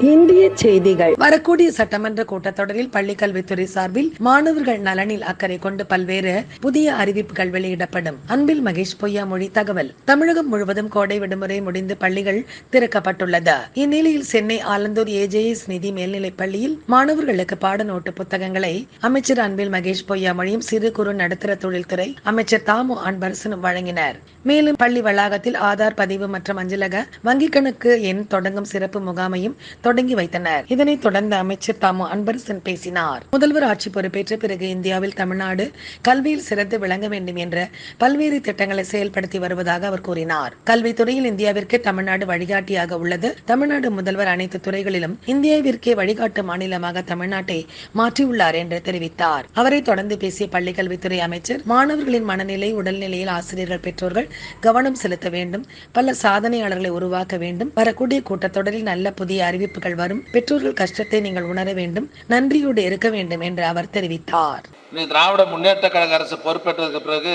இந்திய செய்திகள். வரக்கூடிய சட்டமன்ற கூட்டத்தொடரில் பள்ளிக்கல்வித்துறை சார்பில் மாணவர்கள் நலனில் அக்கறை கொண்டு பல்வேறு புதிய அறிவிப்புகள் வெளியிடப்படும். அன்பில் மகேஷ் பொய்யாமொழி தகவல். தமிழகம் முழுவதும் கோடை விடுமுறை முடிந்து பள்ளிகள் திறக்கப்பட்டுள்ளது. இந்நிலையில் சென்னை ஆலந்தூர் ஏஜேஎஸ் நிதி மேல்நிலைப் பள்ளியில் மாணவர்களுக்கு பாடநோட்டு புத்தகங்களை அமைச்சர் அன்பில் மகேஷ் பொய்யாமொழியும் சிறு குறு நடுத்தர தொழில்துறை அமைச்சர் தாமு அன்பரசனும் வழங்கினர். மேலும் பள்ளி வளாகத்தில் ஆதார் பதிவு மற்றும் அஞ்சலக வங்கிக் கணக்கு எண் தொடங்கும் சிறப்பு முகாமையும் தொடங்கி வைத்தனர். இதனைத் தொடர்ந்து அமைச்சர் தாமு அன்பரசன் பேசினார். முதல்வர் ஆட்சி பொறுப்பேற்ற பிறகு இந்தியாவில் தமிழ்நாடு கல்வியில் சிறந்து விளங்க வேண்டும் என்ற பல்வேறு திட்டங்களை செயல்படுத்தி வருவதாக அவர் கூறினார். கல்வித்துறையில் இந்தியாவிற்கு தமிழ்நாடு வழிகாட்டியாக உள்ளது. தமிழ்நாடு முதல்வர் அனைத்து துறைகளிலும் இந்தியாவிற்கே வழிகாட்டு மாநிலமாக தமிழ்நாட்டை மாற்றியுள்ளார் என்று தெரிவித்தார். அவரை தொடர்ந்து பேசிய பள்ளிக்கல்வித்துறை அமைச்சர் மாணவர்களின் மனநிலை உடல்நிலையில் ஆசிரியர்கள் பெற்றோர்கள் கவனம் செலுத்த வேண்டும். பல சாதனையாளர்களை உருவாக்க வேண்டும். வரக்கூடிய கூட்டத்தொடரில் நல்ல புதிய அறிவிப்பு அறிவிப்புகள் வரும். பெற்றோர்கள் கஷ்டத்தை நீங்கள் உணர வேண்டும். நன்றியோடு இருக்க வேண்டும் என்று அவர் தெரிவித்தார். திராவிட முன்னேற்ற கழக அரசு பொறுப்பேற்றதுக்கு பிறகு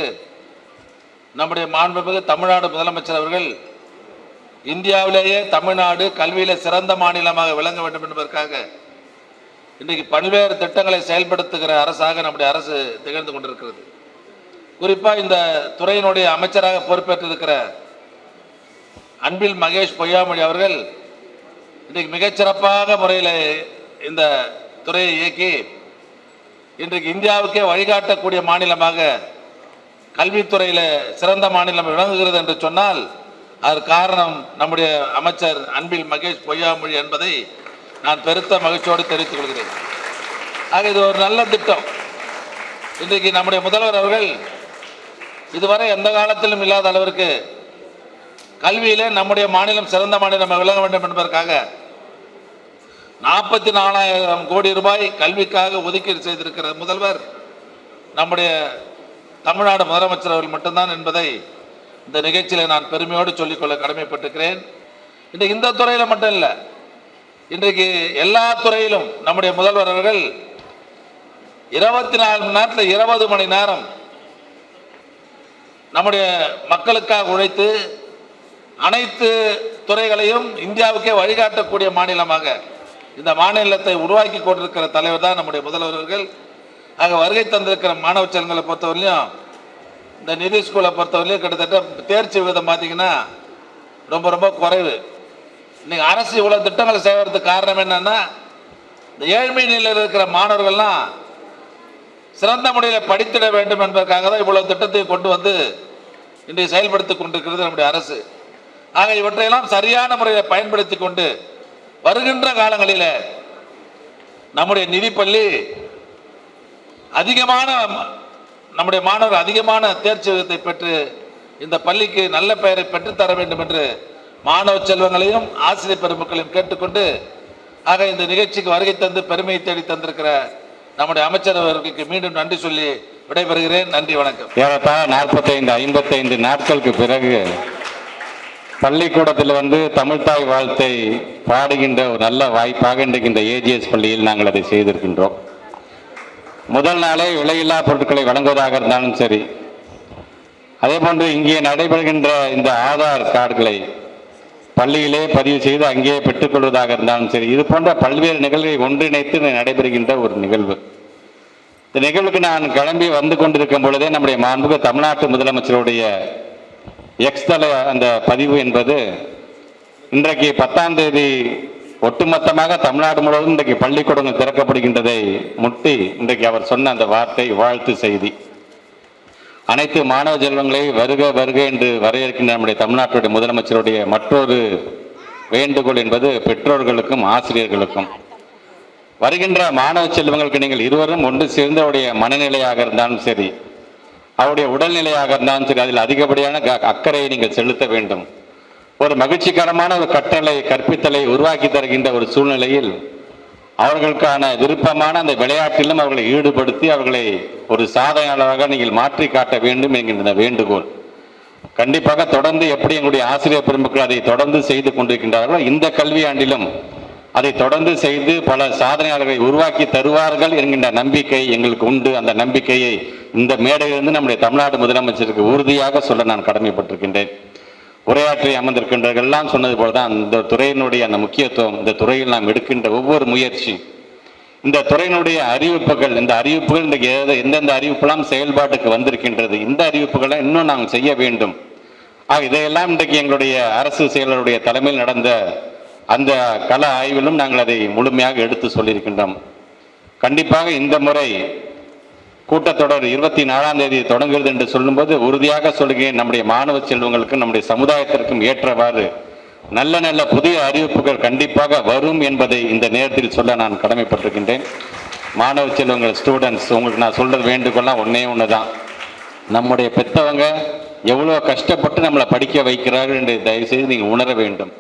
நம்முடைய மாண்புமிகு தமிழ்நாடு முதலமைச்சர் அவர்கள் இந்தியாவிலேயே தமிழ்நாடு கல்வியில சிறந்த மாநிலமாக விளங்க வேண்டும் என்பதற்காக இன்றைக்கு பல்வேறு திட்டங்களை செயல்படுத்துகிற அரசாக நம்முடைய அரசு திகழ்ந்து கொண்டிருக்கிறது. குறிப்பாக இந்த துறையினுடைய அமைச்சராக பொறுப்பேற்றிருக்கிற அன்பில் மகேஷ் பொய்யாமொழி அவர்கள் இன்றைக்கு மிகச்சிறப்பாக முறையில் இந்த துறையை இயக்கி இன்றைக்கு இந்தியாவுக்கே வழிகாட்டக்கூடிய மாநிலமாக கல்வித்துறையில் சிறந்த மாநிலம் விளங்குகிறது என்று சொன்னால் அதற்கு காரணம் நம்முடைய அமைச்சர் அன்பில் மகேஷ் பொய்யாமொழி என்பதை நான் பெருத்த மகிழ்ச்சியோடு தெரிவித்துக் கொள்கிறேன். ஆக இது ஒரு நல்ல திட்டம். இன்றைக்கு நம்முடைய முதல்வர் அவர்கள் இதுவரை எந்த காலத்திலும் இல்லாத அளவிற்கு கல்வியிலே நம்முடைய மாநிலம் சிறந்த மாநிலம் விளங்க வேண்டும் என்பதற்காக நாற்பத்தி நாலாயிரம் கோடி ரூபாய் கல்விக்காக ஒதுக்கீடு செய்திருக்கிற முதல்வர் நம்முடைய தமிழ்நாடு முதலமைச்சர் அவர்கள் மட்டும்தான் என்பதை இந்த நிகழ்ச்சியில் நான் பெருமையோடு சொல்லிக்கொள்ள கடமைப்பட்டிருக்கிறேன். இன்றைக்கு இந்த துறையில் மட்டும் இல்லை இன்றைக்கு எல்லா துறையிலும் நம்முடைய முதல்வர் அவர்கள் இருபத்தி நாலு மணி நேரத்தில் இருபது மணி நேரம் நம்முடைய மக்களுக்காக உழைத்து அனைத்து துறைகளையும் இந்தியாவுக்கே வழிகாட்டக்கூடிய மாநிலமாக இந்த மாநிலத்தை உருவாக்கி கொண்டிருக்கிற தலைவர் தான் நம்முடைய முதல்வர்கள். ஆக வருகை தந்திருக்கிற மாணவ செல்வங்களை பொறுத்தவரையிலையும் இந்த நிதி ஸ்கூலை பொறுத்தவரையிலையும் கிட்டத்தட்ட தேர்ச்சி விகிதம் பார்த்தீங்கன்னா ரொம்ப ரொம்ப குறைவு. இன்றைக்கி அரசு இவ்வளோ திட்டங்களை செய்வதற்கு காரணம் என்னன்னா இந்த ஏழ்மை நிலையில் இருக்கிற மாணவர்கள்லாம் சிறந்த முறையில் படித்திட வேண்டும் என்பதற்காக தான் இவ்வளவு திட்டத்தை கொண்டு வந்து இன்றைக்கு செயல்படுத்தி கொண்டிருக்கிறது நம்முடைய அரசு. ஆக இவற்றையெல்லாம் சரியான முறையில் பயன்படுத்தி கொண்டு வருகின்ற காலங்களில் நம்முடைய நிதிப்பள்ளி அதிகமான நம்முடைய மாணவர் அதிகமான தேர்ச்சி விகிதத்தை பெற்று இந்த பள்ளிக்கு நல்ல பெயரை பெற்றுத்தர வேண்டும் என்று மாணவ செல்வங்களையும் ஆசிரியர் பெருமக்களையும் கேட்டுக்கொண்டு ஆக இந்த நிகழ்ச்சிக்கு வருகை தந்து பெருமையை தேடி தந்திருக்கிற நம்முடைய அமைச்சர் அவர்களுக்கு மீண்டும் நன்றி சொல்லி விடைபெறுகிறேன். நன்றி வணக்கம். ஏறத்தாழ நாற்பத்தைந்து ஐம்பத்தைந்து நாட்களுக்கு பிறகு பள்ளிக்கூடத்தில் வந்து தமிழ்தாய் வாழ்த்தை பாடுகின்ற ஒரு நல்ல வாய்ப்பாக இன்றைக்கு இந்த ஏஜிஎஸ் பள்ளியில் நாங்கள் அதை செய்திருக்கின்றோம். முதல் நாளே விலையில்லா பொருட்களை வழங்குவதாக இருந்தாலும் சரி அதே போன்று இங்கே நடைபெறுகின்ற இந்த ஆதார் கார்டுகளை பள்ளியிலே பதிவு செய்து அங்கேயே பெற்றுக்கொள்வதாக இருந்தாலும் சரி இது போன்ற பல்வேறு நிகழ்வை ஒன்றிணைத்து நடைபெறுகின்ற ஒரு நிகழ்வு. இந்த நிகழ்வுக்கு நான் கிளம்பி வந்து கொண்டிருக்கும் பொழுதே நம்முடைய மாண்புக்கு தமிழ்நாட்டு முதலமைச்சருடைய எக்ஸ் தல அந்த பதிவு என்பது இன்றைக்கு பத்தாம் தேதி ஒட்டுமொத்தமாக தமிழ்நாடு முழுவதும் இன்றைக்கு பள்ளிக்கூடங்கள் திறக்கப்படுகின்றதை முட்டி இன்றைக்கு அவர் சொன்ன அந்த வார்த்தை வாழ்த்து செய்தி. அனைத்து மாணவ செல்வங்களை வருக வருக என்று வரையறுக்கின்ற நம்முடைய தமிழ்நாட்டுடைய முதலமைச்சருடைய மற்றொரு வேண்டுகோள் என்பது பெற்றோர்களுக்கும் ஆசிரியர்களுக்கும். வருகின்ற மாணவ செல்வங்களுக்கு நீங்கள் இருவரும் ஒன்று சேர்ந்தவருடைய மனநிலையாக இருந்தாலும் சரி அவருடைய உடல்நிலையாக இருந்தாலும் சரி அதில் அதிகப்படியான க- அக்கறையை நீங்கள் செலுத்த வேண்டும். ஒரு மகிழ்ச்சிகரமான ஒரு கட்டளை கற்பித்தலை உருவாக்கி தருகின்ற ஒரு சூழ்நிலையில் அவர்களுக்கான விருப்பமான அந்த விளையாட்டிலும் அவர்களை ஈடுபடுத்தி அவர்களை ஒரு சாதனையாளராக நீங்கள் மாற்றி காட்ட வேண்டும் என்கின்ற வேண்டுகோள். கண்டிப்பாக தொடர்ந்து எப்படி எங்களுடைய ஆசிரியர் பெருமக்கள் அதை தொடர்ந்து செய்து கொண்டிருக்கின்றார்களோ இந்த கல்வியாண்டிலும் அதை தொடர்ந்து செய்து பல சாதனையாளர்களை உருவாக்கி தருவார்கள் என்கின்ற நம்பிக்கை எங்களுக்கு உண்டு. அந்த நம்பிக்கையை இந்த மேடையிலிருந்து நம்முடைய தமிழ்நாடு முதலமைச்சருக்கு உறுதியாக சொல்ல நான் கடமைப்பட்டிருக்கின்றேன். உரையாற்றி அமர்ந்திருக்கின்றவர்கள் எல்லாம் சொன்னது போல தான் இந்த துறையினுடைய அந்த முக்கியத்துவம் இந்த துறையில் நாம் எடுக்கின்ற ஒவ்வொரு முயற்சி இந்த துறையினுடைய அறிவிப்புகள் இந்த அறிவிப்புகள் இன்றைக்கு எந்தெந்த அறிவிப்பெல்லாம் செயல்பாட்டுக்கு வந்திருக்கின்றது இந்த அறிவிப்புகளை இன்னும் நாங்கள் செய்ய வேண்டும். ஆக இதையெல்லாம் இன்றைக்கு எங்களுடைய அரசு செயலருடைய தலைமையில் நடந்த அந்த கல ஆய்விலும் நாங்கள் அதை முழுமையாக எடுத்து சொல்லியிருக்கின்றோம். கண்டிப்பாக இந்த முறை கூட்டத்தொடர் இருபத்தி நாலாம் தேதி தொடங்குகிறது என்று சொல்லும்போது உறுதியாக சொல்கிறேன் நம்முடைய மாணவ செல்வங்களுக்கும் நம்முடைய சமுதாயத்திற்கும் ஏற்றவாறு நல்ல நல்ல புதிய அறிவிப்புகள் கண்டிப்பாக வரும் என்பதை இந்த நேரத்தில் சொல்ல நான் கடமைப்பட்டிருக்கின்றேன். மாணவ செல்வங்கள் ஸ்டூடெண்ட்ஸ் உங்களுக்கு நான் சொல்றது வேண்டுகோள்லாம் ஒன்றே ஒன்று தான் நம்முடைய பெற்றவங்க எவ்வளோ கஷ்டப்பட்டு நம்மளை படிக்க வைக்கிறார்கள் என்று தயவுசெய்து நீங்கள் உணர வேண்டும்.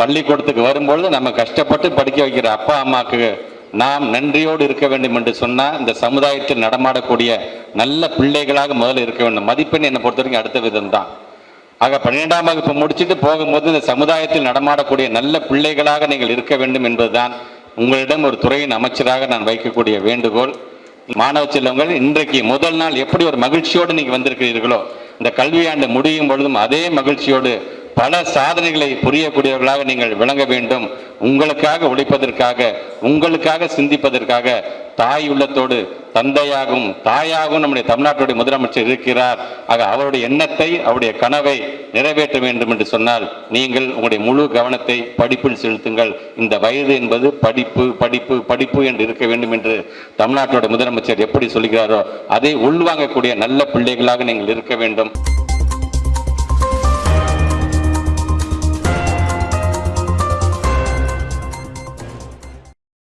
பள்ளிக்கூடத்துக்கு வரும்பொழுது நம்ம கஷ்டப்பட்டு படிக்க வைக்கிற அப்பா அம்மாவுக்கு நாம் நன்றியோடு இருக்க வேண்டும் என்று சொன்னால் இந்த சமுதாயத்தில் நடமாடக்கூடிய நல்ல பிள்ளைகளாக முதல்ல இருக்க வேண்டும். மதிப்பெண் என்னை பொறுத்த வரைக்கும் அடுத்த விதம் தான் ஆக பன்னிரெண்டாம் வகுப்பு முடிச்சுட்டு போகும்போது இந்த சமுதாயத்தில் நடமாடக்கூடிய நல்ல பிள்ளைகளாக நீங்கள் இருக்க வேண்டும் என்பதுதான் உங்களிடம் ஒரு துறையின் அமைச்சராக நான் வைக்கக்கூடிய வேண்டுகோள். மாணவ செல்வங்கள் இன்றைக்கு முதல் நாள் எப்படி ஒரு மகிழ்ச்சியோடு நீங்கள் வந்திருக்கிறீர்களோ இந்த கல்வியாண்டு முடியும் பொழுதும் அதே மகிழ்ச்சியோடு பல சாதனைகளை புரியக்கூடியவர்களாக நீங்கள் விளங்க வேண்டும். உங்களுக்காக உழைப்பதற்காக உங்களுக்காக சிந்திப்பதற்காக தாய் உள்ளத்தோடு தந்தையாகவும் தாயாகவும் நம்முடைய தமிழ்நாட்டுடைய முதலமைச்சர் இருக்கிறார். ஆக அவருடைய எண்ணத்தை அவருடைய கனவை நிறைவேற்ற வேண்டும் என்று சொன்னால் நீங்கள் உங்களுடைய முழு கவனத்தை படிப்பில் செலுத்துங்கள். இந்த வயது என்பது படிப்பு படிப்பு படிப்பு என்று இருக்க வேண்டும் என்று தமிழ்நாட்டுடைய முதலமைச்சர் எப்படி சொல்கிறாரோ அதை உள்வாங்கக்கூடிய நல்ல பிள்ளைகளாக நீங்கள் இருக்க வேண்டும்.